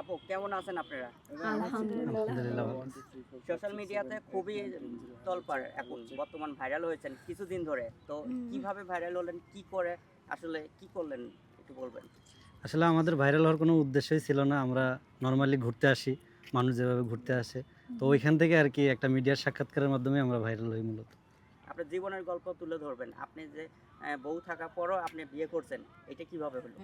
আপু কেমন আছেন আপনারা? আলহামদুলিল্লাহ। আলহামদুলিল্লাহ। সোশ্যাল মিডিয়াতে খুবই তলপার এখন বর্তমান ভাইরাল হয়েছেন কিছুদিন ধরে। তো কীভাবে ভাইরাল হলেন কি করে আসলে কি করলেন একটু বলবেন? আসলে আমাদের ভাইরাল হওয়ার কোনো উদ্দেশ্যই ছিল না আমরা নর্মালি ঘুরতে আসি মানুষ যেভাবে ঘুরতে আসে। তো ওইখান থেকে আর কি একটা মিডিয়ার সাক্ষাৎকারের মাধ্যমে আমরা ভাইরাল হই মূলত। আপনার জীবনের গল্প তুলে ধরবেন। আপনি যে বউ থাকা পরও আপনি বিয়ে করছেন, এটা কীভাবে হলো?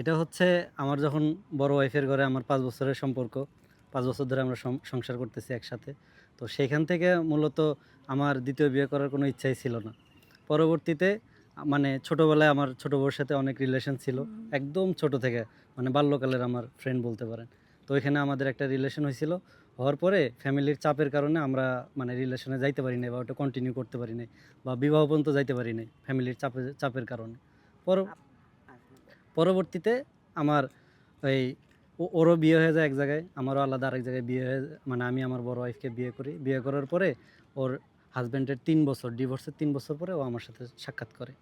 এটা হচ্ছে আমার যখন বড় ওয়াইফের ঘরে আমার পাঁচ বছরের সম্পর্ক, পাঁচ বছর ধরে আমরা সংসার করতেছি একসাথে। তো সেইখান থেকে মূলত আমার দ্বিতীয় বিয়ে করার কোনো ইচ্ছাই ছিল না। পরবর্তীতে মানে ছোটোবেলায় আমার ছোটো বউর সাথে অনেক রিলেশন ছিল, একদম ছোট থেকে মানে বাল্যকালের আমার ফ্রেন্ড বলতে পারেন। তো ওইখানে আমাদের একটা রিলেশন হয়েছিল হওয়ার পরে ফ্যামিলির চাপের কারণে আমরা মানে রিলেশনে যাইতে পারি নাই বা ওটা কন্টিনিউ করতে পারি নাই বা বিবাহ পর্যন্ত যাইতে পারি নাই ফ্যামিলির চাপের চাপের কারণে। পর পরবর্তীতে আমার ওই ওরও বিয়ে হয়ে যায় এক জায়গায় আমারও আলাদা আরেক জায়গায় বিয়ে হয়ে মানে আমি আমার বড় ওয়াইফকে বিয়ে করি। বিয়ে করার পরে ওর হাজব্যান্ডের তিন বছর ডিভোর্সের তিন বছর পরে ও আমার সাথে সাক্ষাৎ করে।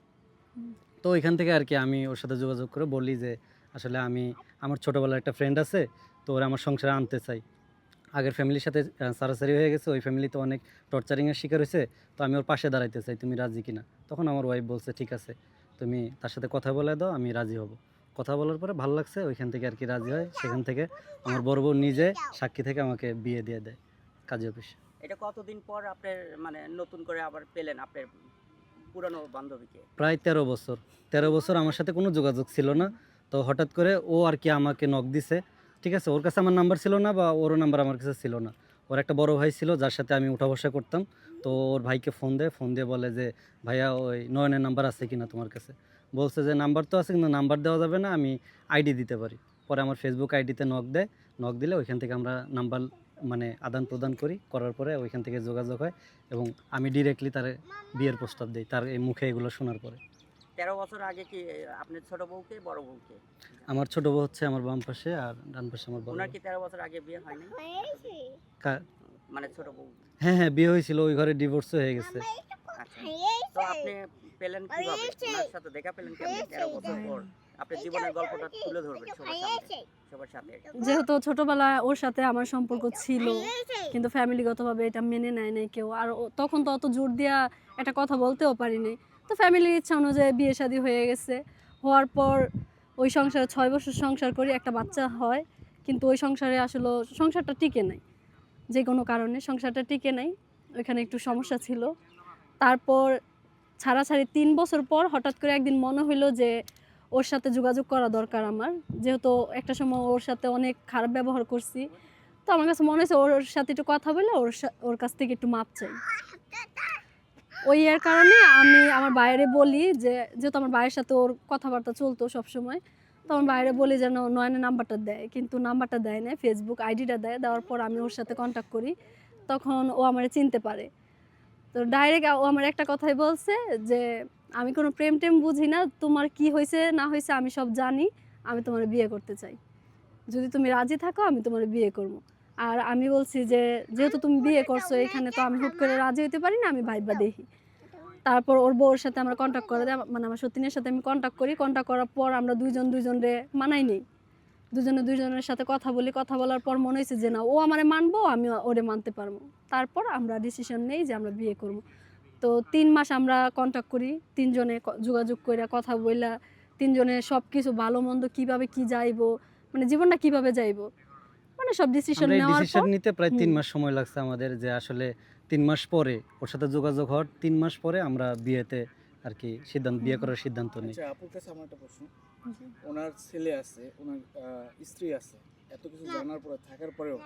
তো ওইখান থেকে আর কি আমি ওর সাথে যোগাযোগ করে বলি যে আসলে আমি আমার ছোটোবেলার একটা ফ্রেন্ড আছে তো ওরা আমার সংসারে আনতে চাই আগের ফ্যামিলির সাথে সারাসারি হয়ে গেছে ওই ফ্যামিলিতে অনেক টর্চারিংয়ের শিকার হয়েছে তো আমি ওর পাশে দাঁড়াইতে চাই তুমি রাজি কিনা? তখন আমার ওয়াইফ বলছে ঠিক আছে তুমি তার সাথে কথা বলে দাও আমি রাজি হব। কথা বলার পরে ভালো লাগছে ওইখান থেকে আর কি রাজি হয় সেখান থেকে আমার বড় বউ নিজে সাক্ষী থেকে আমাকে বিয়ে দিয়ে দেয় কাজী অফিসে। এটা কতদিন পর আপনার মানে নতুন করে আবার পেলেন আপনার পুরানো বান্ধবীকে? প্রায় তেরো বছর তেরো বছর আমার সাথে কোনো যোগাযোগ ছিল না তো হঠাৎ করে ও আর কি আমাকে নখ দিছে ঠিক আছে, ওর কাছে আমার নাম্বার ছিল না বা ওরও নাম্বার আমার কাছে ছিল না। ওর একটা বড় ভাই ছিল, যার সাথে আমি উঠা বসা করতাম। তো ওর ভাইকে ফোন দেয় ফোন দিয়ে বলে যে, ভাইয়া, ওই নয়নের নাম্বার আছে কি না তোমার কাছে? বলছে যে নাম্বার তো আছে, কিন্তু নাম্বার দেওয়া যাবে না, আমি আইডি দিতে পারি। পরে আমার ফেসবুক আইডিতে নক দেয়। নক দিলে ওইখান থেকে আমরা নাম্বার মানে আদান প্রদান করি। করার পরে ওইখান থেকে যোগাযোগ হয় এবং আমি ডিরেক্টলি তার বিয়ের প্রস্তাব দিই, তার এই মুখে এগুলো শোনার পরে। তেরো বছর আগে কি আপনার ছোট বউকে বড় বউকে? আমার ছোট বউ হচ্ছে আমার বাম পাশে আর ডান পাশে আমার বড় ওনার বউ। কি তেরো বছর আগে বিয়ে হয়নি? মানে ছোট বউ? হ্যাঁ হ্যাঁ বিয়ে হয়েছিল ওই ঘরে ডিভোর্স হয়ে গেছে। আচ্ছা। তো আপনি পেলেন কীভাবে? ওনার সাথে দেখা পেলেন কেমন? তেরো বছর পর আপনার জীবনের গল্পটা তুলে ধরবেন সবার সামনে। সবার সাথে যেহেতু ছোটবেলায় ওর সাথে আমার সম্পর্ক ছিল কিন্তু ফ্যামিলিগতভাবে এটা মেনে নেয় নাই কেউ। আর ও- তখন তো অত জোর দিয়া একটা কথা বলতেও পারি নাই তো ফ্যামিলির ইচ্ছা অনুযায়ী বিয়ে শাদী হয়ে গেছে। হওয়ার পর ওই সংসারে ছয় বছর সংসার করি, একটা বাচ্চা হয়, কিন্তু ওই সংসারে আসলে সংসারটা টিকে নাই। যে কোনো কারণে সংসারটা টিকে নাই, ওইখানে একটু সমস্যা ছিল। তারপর ছাড়াছাড়ি তিন বছর পর হঠাৎ করে একদিন মনে হইল যে ওর সাথে যোগাযোগ করা দরকার আমার। যেহেতু একটা সময় ওর সাথে অনেক খারাপ ব্যবহার করছি, তো আমার কাছে মনে হয়েছে ওর সাথে একটু কথা বলে ওর ওর কাছ থেকে একটু মাপ চাই। ওই এর কারণে আমি আমার বাইরে বলি যে, যেহেতু আমার বাইরের সাথে ওর কথাবার্তা চলতো সবসময়, তো আমার বাইরে বলি যেন নয়নের নাম্বারটা দেয়। কিন্তু নাম্বারটা দেয় না ফেসবুক আইডিটা দেয়। দেওয়ার পর আমি ওর সাথে কন্ট্যাক্ট করি। তখন ও আমার চিনতে পারে। তো ডাইরেক্ট ও আমার একটা কথাই বলছে যে, আমি কোনো প্রেম টেম বুঝি না, তোমার কি হয়েছে না হয়েছে আমি সব জানি, আমি তোমার বিয়ে করতে চাই। যদি তুমি রাজি থাকো, আমি তোমার বিয়ে করব। আর আমি বলছি যে যেহেতু তুমি বিয়ে করছ এখানে তো আমি হুট করে রাজি হতে পারি না আমি ভাইবা দেখি তারপর ওর বউর সাথে আমরা কন্ট্যাক্ট করে দেয় মানে আমার সতীনের সাথে আমি কন্ট্যাক্ট করি কন্ট্যাক্ট করার পর আমরা দুইজন দুইজনরে মানাই নেই। দুজনে দুইজনের সাথে কথা বলি কথা বলার পর মনে হয়েছে যে না ও আমারে মানবো আমি ওরে মানতে পারব। তারপর আমরা ডিসিশন নেই যে আমরা বিয়ে করব। তো তিন মাস আমরা কন্ট্যাক্ট করি তিনজনে যোগাযোগ করে কথা বইলা তিনজনে সব কিছু ভালো মন্দ কীভাবে কী যাইবো মানে জীবনটা কীভাবে যাইবো। মানে সব ডিসিশন নেওয়ার ডিসিশন নিতে প্রায় তিন মাস সময় লাগছে আমাদের যে আসলে তিন মাস পরে ওর সাথে যোগাযোগ হওয়ার তিন মাস পরে আমরা বিয়েতে আর কি সিদ্ধান্ত বিয়ে করার সিদ্ধান্ত নিই। আচ্ছা আপুর কাছে আমার একটা প্রশ্ন। ওনার ছেলে আছে ওনার স্ত্রী আছে এত কিছু জানার পরে থাকার পরেও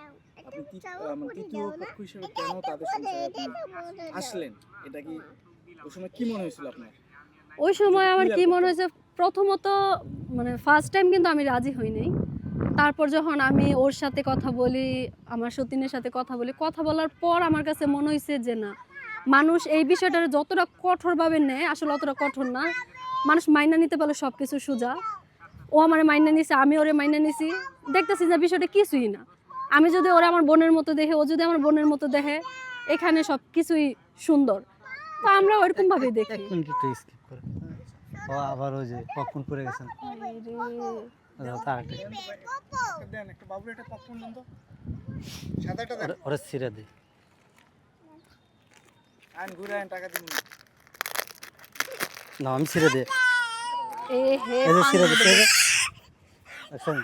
আপনি মানে তৃতীয় পক্ষ হিসেবে কেন তাদের সংসারে আসলেন? এটা কি ওই সময় কি মনে হয়েছিল আপনার? ওই সময় আমার কি মনে হয়েছে প্রথমত মানে ফার্স্ট টাইম কিন্তু আমি রাজি হই নাই। তারপর যখন আমি ওর সাথে কথা বলি আমার সতীনের সাথে কথা বলি কথা বলার পর আমার কাছে মনে হয়েছে যে না মানুষ এই বিষয়টা যতটা কঠোরভাবে নেয় আসলে অতটা কঠোর না। মানুষ মাইনা নিতে পারলে সব কিছু সোজা। ও আমার মাইনা নিছে আমি ওরে মাইনা নিছি। দেখতেছি যে বিষয়টা কিছুই না। আমি যদি ওরা আমার বোনের মতো দেখে ও যদি আমার বোনের মতো দেখে এখানে সব কিছুই সুন্দর। তো আমরা ওইরকম ভাবেই দেখি। ও আবার ওই যে পপকর্ন করে গেছেন? দেন একটা বাবুর একটা পপকর্ন দেন তো সাদাটা দেন ওরে- ওরে ছিঁড়ে দিই ঘুরে টাকা দিন না আমি এ হে এই যে। দেখছেন?